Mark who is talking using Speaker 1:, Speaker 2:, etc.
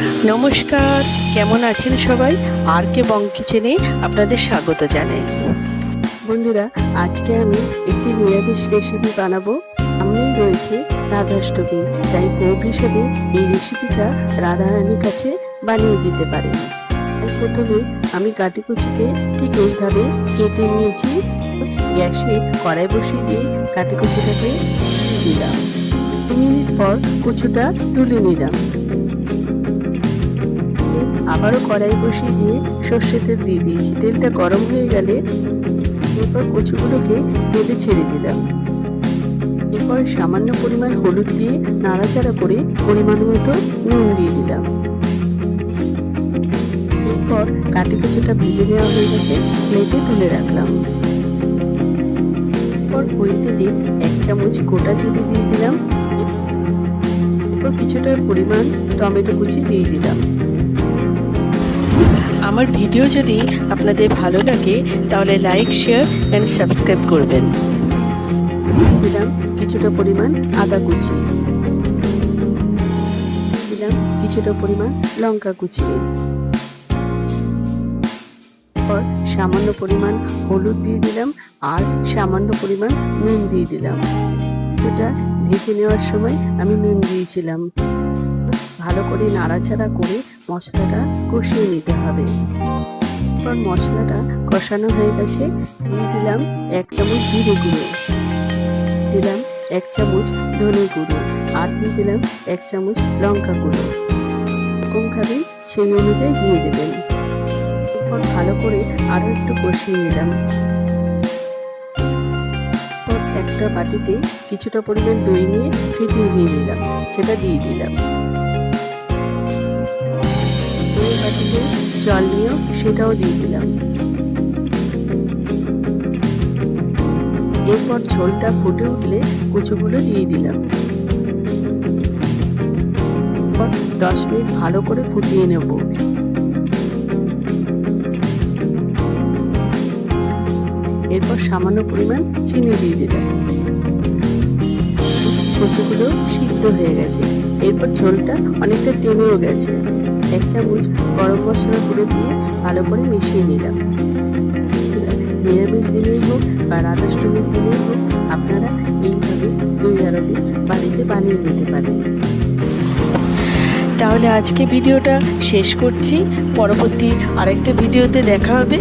Speaker 1: নমস্কার, কেমন আছেন সবাই? আর কে বং কিচেনে আপনাদের স্বাগত জানাই।
Speaker 2: বন্ধুরা, আজকে আমি একটি নিরামিষ রেসিপি বানাবো। আমি রয়েছে রাধাষ্টমী, তাই ভোগ হিসেবে এই রেসিপিটা রাধারানীর কাছে বানিয়ে দিতে তাই প্রথমে আমি কাটি কুচিকে ঠিক এইভাবে কেটে নিয়েছি। গ্যাসে কড়াই বসিয়ে দিয়ে কাটি কুচিটাকে দিলাম মিনিট পর কুচুটা তুলে নিলাম। আবারও কড়াই বসিয়ে দিয়ে সর্ষে তেল দিয়ে দিয়েছি। তেলটা গরম হয়ে গেলে এরপর কচুগুলোকে তেলে ছেড়ে দিলাম এরপর সামান্য পরিমাণ হলুদ দিয়ে নাড়াচাড়া করে পরিমাণ মতো নুন দিয়ে দিলাম। এরপর কাটি কচুটা ভেজে নেওয়া হয়ে গেছে, প্লেটে তুলে রাখলাম। এরপর ওই তেলে এক চামচ গোটা জিরে দিয়ে দিলাম। এরপর কিছুটা পরিমাণ টমেটো কুচি দিয়ে দিলাম।
Speaker 1: আমার ভিডিও যদি আপনাদের ভালো লাগে, তাহলে লাইক শেয়ার অ্যান্ড সাবস্ক্রাইব করবেন।
Speaker 2: দিলাম কিছুটা পরিমাণ আদা কুচি। দিলাম কিছুটা পরিমাণ লঙ্কা কুচি। এরপর সামান্য পরিমাণ হলুদ দিয়ে দিলাম আর সামান্য পরিমাণ নুন দিয়ে দিলাম। এটা ভেজে নেওয়ার সময় আমি নুন দিয়েছিলাম। ভালো করে নাড়াচাড়া করে মশলাটা কষিয়ে নিতে হবে। এরপর মশলাটা কষানো হয়ে গেছে, দিয়ে দিলাম এক চামচ জিরে গুঁড়ো। দিলাম এক চামচ ধনে গুঁড়ো আর দিয়ে দিলাম এক চামচ লঙ্কা গুঁড়ো। কম খাবেন সেই অনুযায়ী দিয়ে দেবেন। এরপর ভালো করে আরও একটু কষিয়ে নিলাম। একটা বাটিতে কিছুটা পরিমাণ দই নিয়ে ফিটিয়ে দিয়ে নিলাম, সেটা দিয়ে দিলাম। বাটিতে জল নিয়েও সেটাও দিয়ে দিলাম। এরপর ঝোলটা ফুটে উঠলে কুচুগুলো দিয়ে দিলাম। দশ মিনিট ভালো করে ফুটিয়ে নেব। এরপর সামান্য পরিমাণ চিনি দিয়ে দিলাম। কচুগুলো সিদ্ধ হয়ে গেছে। এরপর ঝোলটা অনেকটা টেনেও গেছে। এক চামচ গরম মশলা গুঁড়ো দিয়ে ভালো করে মিশিয়ে নিলাম। নিরামিষ দিনেই হোক বা রাধাষ্টমীর দিনেই হোক, আপনারা এইভাবে দই আরবি বাড়িতে বানিয়ে নিতে পারেন।
Speaker 1: তাহলে আজকে ভিডিওটা শেষ করছি। পরবর্তী আরেকটা ভিডিওতে দেখা হবে।